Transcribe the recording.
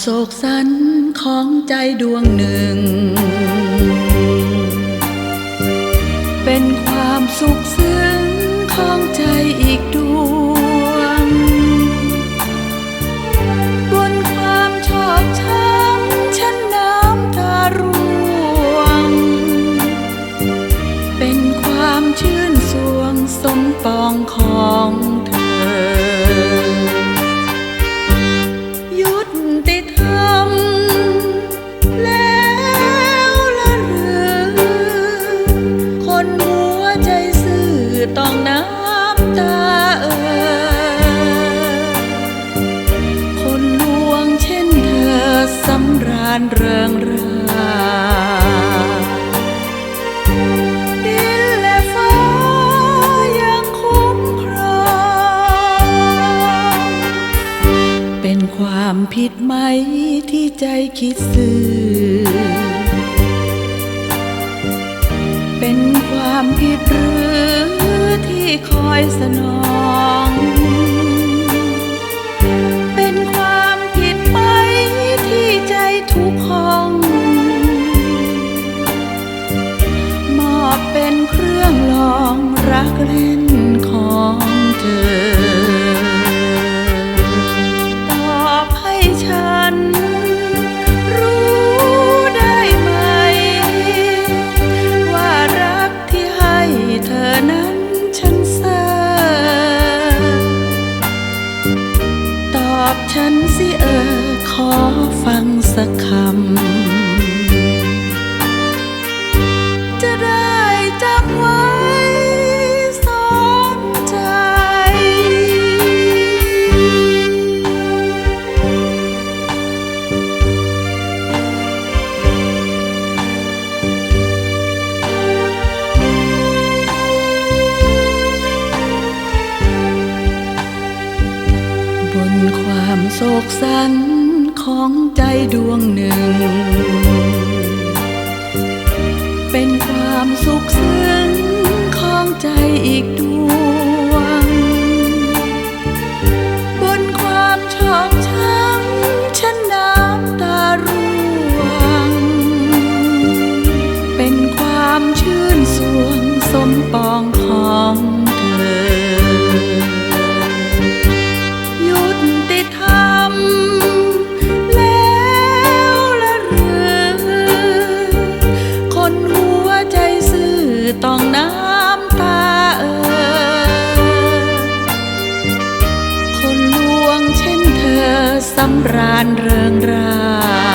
โศกสันของใจดวงหนึ่ง เป็นความสุขซึ้งของใจอีกดวาญเริงราดินและฟ้ายังคุ้มครองเป็นความผิดไหมที่ใจคิดซื่อเป็นความผิดหรือที่คอยสนอง เป็นเครื่องลองรักเล่นของเธอ ตอบให้ฉัน รู้ได้ไหม ว่ารักที่ให้เธอนั้นฉันเสอตอบฉันสิเออขอฟังสักคำ กสันของใจดวงหนึ่ง เป็นความสุขซึ้งของใจอีกดวง ต้องน้ำตาเออ คนลวงเช่นเธอสำราญเริงรา